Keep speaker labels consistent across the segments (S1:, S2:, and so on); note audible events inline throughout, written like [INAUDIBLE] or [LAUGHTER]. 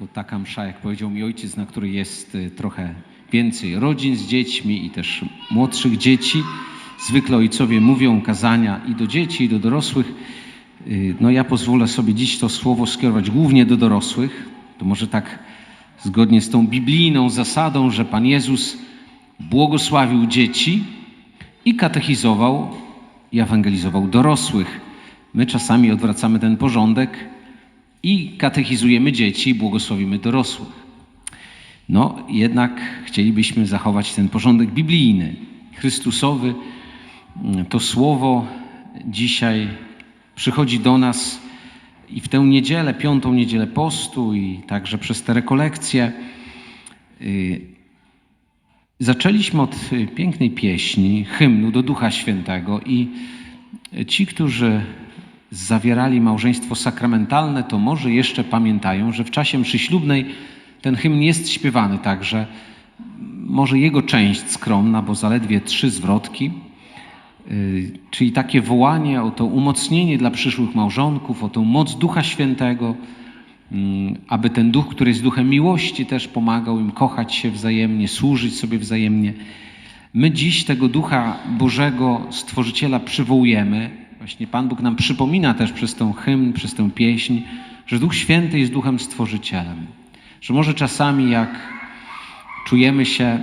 S1: To taka msza, jak powiedział mi ojciec, na której jest y, trochę więcej rodzin z dziećmi i też młodszych dzieci. Zwykle ojcowie mówią kazania i do dzieci, i do dorosłych. Y, No ja pozwolę sobie dziś to słowo skierować głównie do dorosłych. To może tak zgodnie z tą biblijną zasadą, że Pan Jezus błogosławił dzieci i katechizował i ewangelizował dorosłych. My czasami odwracamy ten porządek i katechizujemy dzieci błogosławimy dorosłych. No, jednak chcielibyśmy zachować ten porządek biblijny, Chrystusowy. To słowo dzisiaj przychodzi do nas i w tę niedzielę, piątą niedzielę postu, i także przez te rekolekcje. y, Zaczęliśmy od y, pięknej pieśni, hymnu do Ducha Świętego, i ci, którzy zawierali małżeństwo sakramentalne, to może jeszcze pamiętają, że w czasie mszy ślubnej ten hymn jest śpiewany także. Może jego część skromna, bo zaledwie trzy zwrotki, y, czyli takie wołanie o to umocnienie dla przyszłych małżonków, o tą moc Ducha Świętego, mm, aby ten duch, który jest duchem miłości, też pomagał im kochać się wzajemnie, służyć sobie wzajemnie. My dziś tego ducha Bożego, Stworzyciela przywołujemy. Właśnie Pan Bóg nam przypomina też przez tą hymn, przez tę pieśń, że Duch Święty jest duchem Stworzycielem. Że może czasami jak czujemy się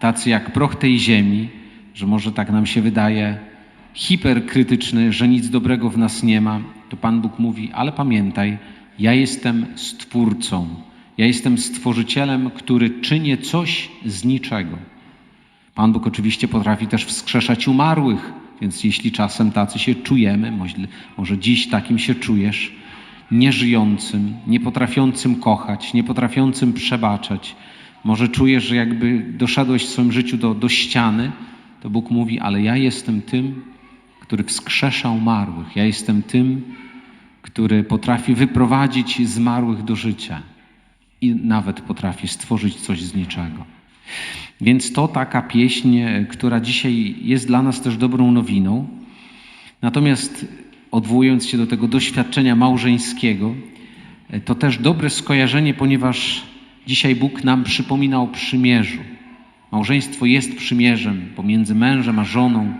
S1: tacy jak proch tej ziemi, że może tak nam się wydaje hiperkrytyczny, że nic dobrego w nas nie ma, to Pan Bóg mówi, ale pamiętaj, ja jestem Stwórcą, ja jestem Stworzycielem, który czynię coś z niczego. Pan Bóg oczywiście potrafi też wskrzeszać umarłych, więc jeśli czasem tacy się czujemy, może- dziś takim się czujesz, nieżyjącym, niepotrafiącym kochać, niepotrafiącym przebaczać, może czujesz, że jakby doszedłeś w swoim życiu do, do ściany, to Bóg mówi, ale ja jestem tym, który wskrzesza umarłych. Ja jestem tym, który potrafi wyprowadzić zmarłych do życia i nawet potrafi stworzyć coś z niczego. Więc to taka pieśń, e, która dzisiaj jest dla nas też dobrą nowiną. Natomiast odwołując się do tego doświadczenia małżeńskiego, e, to też dobre skojarzenie, ponieważ dzisiaj Bóg nam przypomina o przymierzu. Małżeństwo jest przymierzem pomiędzy mężem a żoną,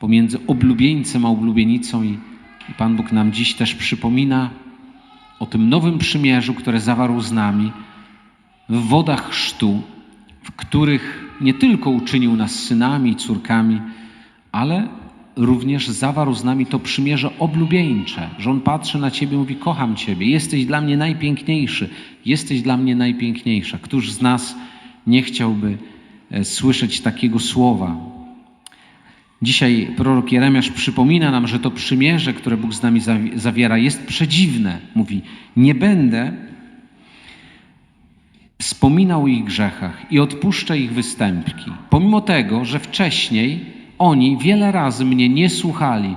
S1: pomiędzy oblubieńcem a oblubienicą i, i Pan Bóg nam dziś też przypomina o tym nowym przymierzu, które zawarł z nami w wodach chrztu, w których nie tylko uczynił nas synami i córkami, ale również zawarł z nami to przymierze oblubieńcze, że On patrzy na Ciebie i mówi, kocham Ciebie, jesteś dla mnie najpiękniejszy, jesteś dla mnie najpiękniejsza. Któż z nas nie chciałby e, słyszeć takiego słowa? Dzisiaj prorok Jeremiasz przypomina nam, że to przymierze, które Bóg z nami zawi- zawiera, jest przedziwne. Mówi, nie będę wspominał o ich grzechach i odpuszczę ich występki. Pomimo tego, że wcześniej oni wiele razy mnie nie słuchali,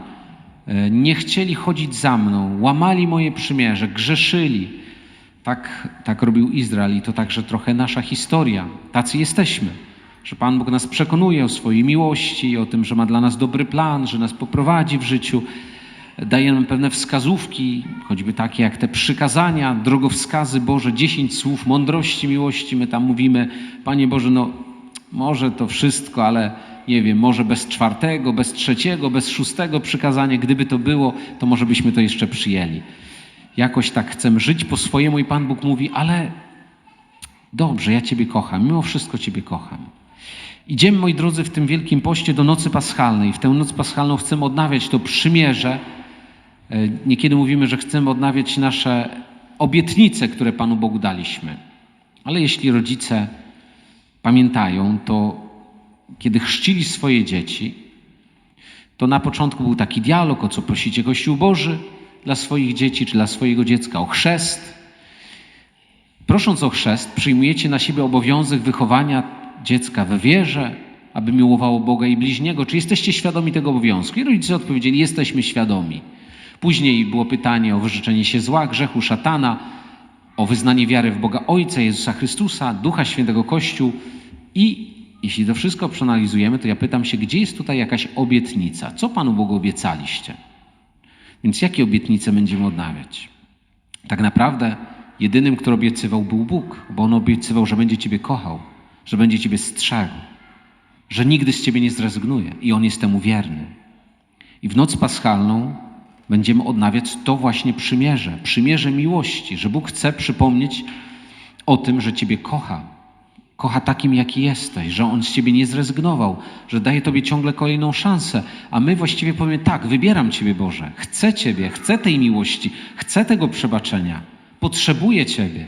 S1: e, nie chcieli chodzić za mną, łamali moje przymierze, grzeszyli. Tak, tak robił Izrael i to także trochę nasza historia. Tacy jesteśmy, że Pan Bóg nas przekonuje o swojej miłości, o tym, że ma dla nas dobry plan, że nas poprowadzi w życiu. Daje nam pewne wskazówki, choćby takie jak te przykazania, drogowskazy Boże, dziesięć słów mądrości, miłości. My tam mówimy, Panie Boże, no może to wszystko, ale nie wiem, może bez czwartego, bez trzeciego, bez szóstego przykazania, gdyby to było, to może byśmy to jeszcze przyjęli. Jakoś tak chcemy żyć po swojemu i Pan Bóg mówi, ale dobrze, ja Ciebie kocham, mimo wszystko Ciebie kocham. Idziemy, moi drodzy, w tym Wielkim Poście do Nocy Paschalnej. W tę Noc Paschalną chcemy odnawiać to przymierze. E, Niekiedy mówimy, że chcemy odnawiać nasze obietnice, które Panu Bogu daliśmy. Ale jeśli rodzice pamiętają, to kiedy chrzcili swoje dzieci, to na początku był taki dialog, o co prosicie Kościół Boży dla swoich dzieci czy dla swojego dziecka, o chrzest. Prosząc o chrzest, przyjmujecie na siebie obowiązek wychowania dziecka we wierze, aby miłowało Boga i bliźniego. Czy jesteście świadomi tego obowiązku? I rodzice odpowiedzieli: Jesteśmy świadomi. Później było pytanie o wyrzeczenie się zła, grzechu szatana, o wyznanie wiary w Boga Ojca, Jezusa Chrystusa, Ducha Świętego Kościół. I jeśli to wszystko przeanalizujemy, to ja pytam się, gdzie jest tutaj jakaś obietnica? Co Panu Bogu obiecaliście? Więc jakie obietnice będziemy odnawiać? Tak naprawdę jedynym, kto obiecywał, był Bóg, bo On obiecywał, że będzie Ciebie kochał, że będzie Ciebie strzegł, że nigdy z Ciebie nie zrezygnuje i On jest temu wierny. I w noc paschalną będziemy odnawiać to właśnie przymierze, przymierze miłości, że Bóg chce przypomnieć o tym, że Ciebie kocha. Kocha takim, jaki jesteś, że On z Ciebie nie zrezygnował, że daje Tobie ciągle kolejną szansę, a my właściwie powiemy tak, wybieram Ciebie Boże, chcę Ciebie, chcę tej miłości, chcę tego przebaczenia, potrzebuję Ciebie.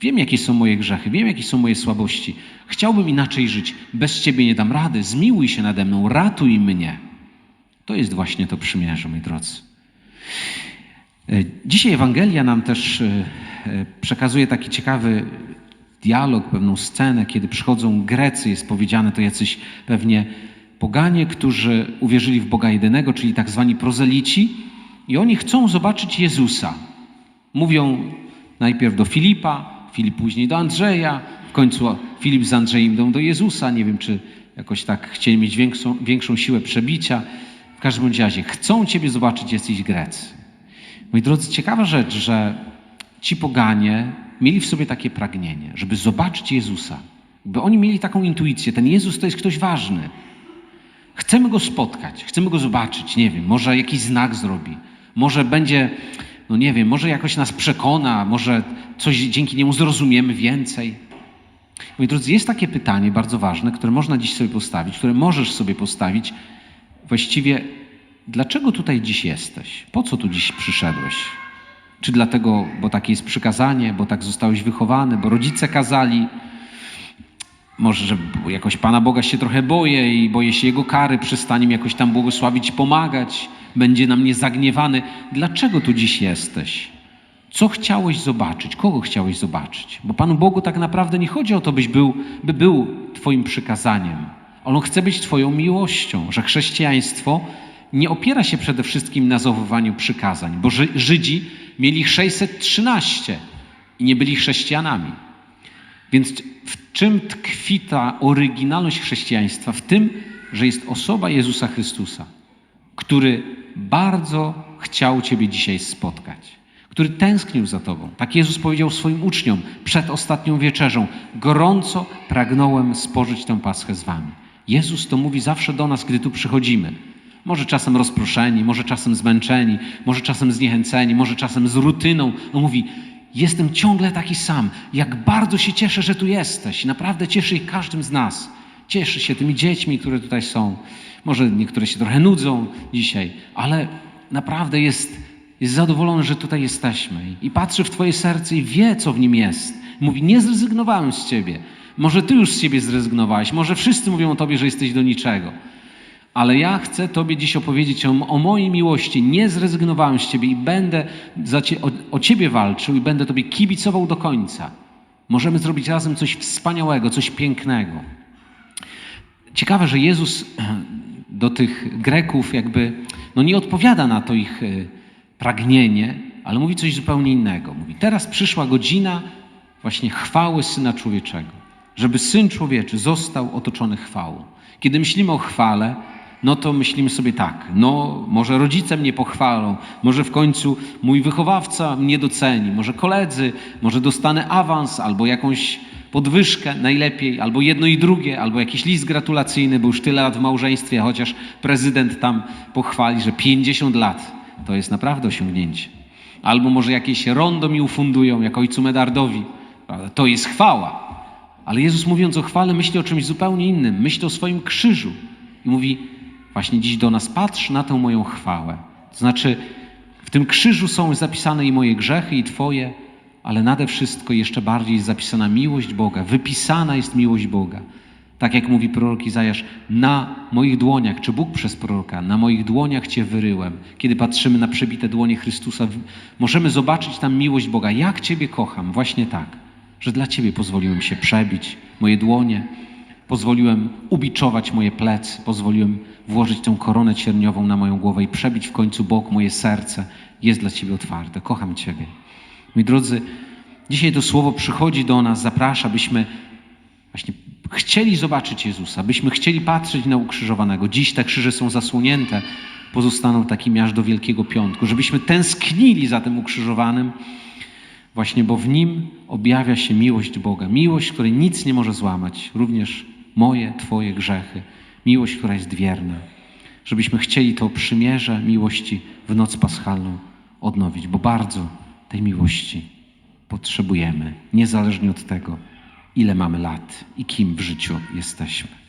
S1: Wiem, jakie są moje grzechy, wiem, jakie są moje słabości. Chciałbym inaczej żyć. Bez Ciebie nie dam rady. Zmiłuj się nade mną, ratuj mnie. To jest właśnie to przymierze, moi drodzy. E, Dzisiaj Ewangelia nam też e, e, przekazuje taki ciekawy dialog, pewną scenę, kiedy przychodzą Grecy, jest powiedziane to jacyś pewnie poganie, którzy uwierzyli w Boga jedynego, czyli tak zwani prozelici, i oni chcą zobaczyć Jezusa. Mówią najpierw do Filipa, Filip później do Andrzeja, w końcu Filip z Andrzejem idą do Jezusa. Nie wiem, czy jakoś tak chcieli mieć większą, większą siłę przebicia. W każdym razie chcą Ciebie zobaczyć, jesteś Grecy. Moi drodzy, ciekawa rzecz, że ci poganie mieli w sobie takie pragnienie, żeby zobaczyć Jezusa. By oni mieli taką intuicję, ten Jezus to jest ktoś ważny. Chcemy go spotkać, chcemy go zobaczyć, nie wiem, może jakiś znak zrobi, może będzie, no nie wiem, może jakoś nas przekona, może coś dzięki niemu zrozumiemy więcej. Moi drodzy, jest takie pytanie bardzo ważne, które można dziś sobie postawić, które możesz sobie postawić. Właściwie, dlaczego tutaj dziś jesteś? Po co tu dziś przyszedłeś? Czy dlatego, bo takie jest przykazanie, bo tak zostałeś wychowany, bo rodzice kazali? Może, że jakoś Pana Boga się trochę boję i boję się Jego kary, przestanie mi jakoś tam błogosławić, pomagać, będzie na mnie zagniewany. Dlaczego tu dziś jesteś? Co chciałeś zobaczyć? Kogo chciałeś zobaczyć? Bo Panu Bogu tak naprawdę nie chodzi o to, byś był, by był Twoim przykazaniem. On chce być Twoją miłością, że chrześcijaństwo nie opiera się przede wszystkim na zachowywaniu przykazań, bo Ży- Żydzi mieli 613 i nie byli chrześcijanami. Więc w czym tkwi ta oryginalność chrześcijaństwa? W tym, że jest osoba Jezusa Chrystusa, który bardzo chciał Ciebie dzisiaj spotkać, który tęsknił za Tobą. Tak Jezus powiedział swoim uczniom przed ostatnią wieczerzą: Gorąco pragnąłem spożyć tę paschę z Wami. Jezus to mówi zawsze do nas, gdy tu przychodzimy. Może czasem rozproszeni, może czasem zmęczeni, może czasem zniechęceni, może czasem z rutyną. On mówi: Jestem ciągle taki sam. Jak bardzo się cieszę, że tu jesteś. Naprawdę cieszy się każdym z nas. Cieszy się tymi dziećmi, które tutaj są. Może niektóre się trochę nudzą dzisiaj, ale naprawdę jest, jest zadowolony, że tutaj jesteśmy. I patrzy w Twoje serce i wie, co w nim jest. Mówi: Nie zrezygnowałem z Ciebie. Może Ty już z siebie zrezygnowałeś. Może wszyscy mówią o Tobie, że jesteś do niczego. Ale ja chcę Tobie dziś opowiedzieć o, o, mojej miłości. Nie zrezygnowałem z Ciebie i będę cie, o, o Ciebie walczył i będę Tobie kibicował do końca. Możemy zrobić razem coś wspaniałego, coś pięknego. Ciekawe, że Jezus [CLEARS THROAT] do tych Greków jakby no nie odpowiada na to ich y, pragnienie, ale mówi coś zupełnie innego. Mówi, teraz przyszła godzina właśnie chwały Syna Człowieczego, żeby Syn Człowieczy został otoczony chwałą. Kiedy myślimy o chwale, no to myślimy sobie tak, no może rodzice mnie pochwalą, może w końcu mój wychowawca mnie doceni, może koledzy, może dostanę awans albo jakąś podwyżkę najlepiej, albo jedno i drugie, albo jakiś list gratulacyjny, bo już tyle lat w małżeństwie, chociaż prezydent tam pochwali, że 50 lat to jest naprawdę osiągnięcie. Albo może jakieś rondo mi ufundują, jak ojcu Medardowi. To jest chwała. Ale Jezus mówiąc o chwale myśli o czymś zupełnie innym. Myśli o swoim krzyżu. I mówi właśnie dziś do nas, patrz na tę moją chwałę. To znaczy w tym krzyżu są zapisane i moje grzechy, i Twoje, ale nade wszystko jeszcze bardziej jest zapisana miłość Boga. Wypisana jest miłość Boga. Tak jak mówi prorok Izajasz, na moich dłoniach, czy Bóg przez proroka, na moich dłoniach Cię wyryłem. Kiedy patrzymy na przebite dłonie Chrystusa, możemy zobaczyć tam miłość Boga. Jak Ciebie kocham, właśnie tak, że dla Ciebie pozwoliłem się przebić, moje dłonie, pozwoliłem ubiczować moje plecy, pozwoliłem włożyć tę koronę cierniową na moją głowę i przebić w końcu bok, moje serce jest dla Ciebie otwarte. Kocham Ciebie. Moi drodzy, dzisiaj to słowo przychodzi do nas, zaprasza, byśmy właśnie chcieli zobaczyć Jezusa, byśmy chcieli patrzeć na ukrzyżowanego. Dziś te krzyże są zasłonięte, pozostaną takimi aż do Wielkiego Piątku, żebyśmy tęsknili za tym ukrzyżowanym, Właśnie, bo w nim objawia się miłość Boga. Miłość, której nic nie może złamać, również moje, Twoje grzechy. Miłość, która jest wierna. Żebyśmy chcieli to przymierze miłości w noc paschalną odnowić, bo bardzo tej miłości potrzebujemy, niezależnie od tego, ile mamy lat i kim w życiu jesteśmy.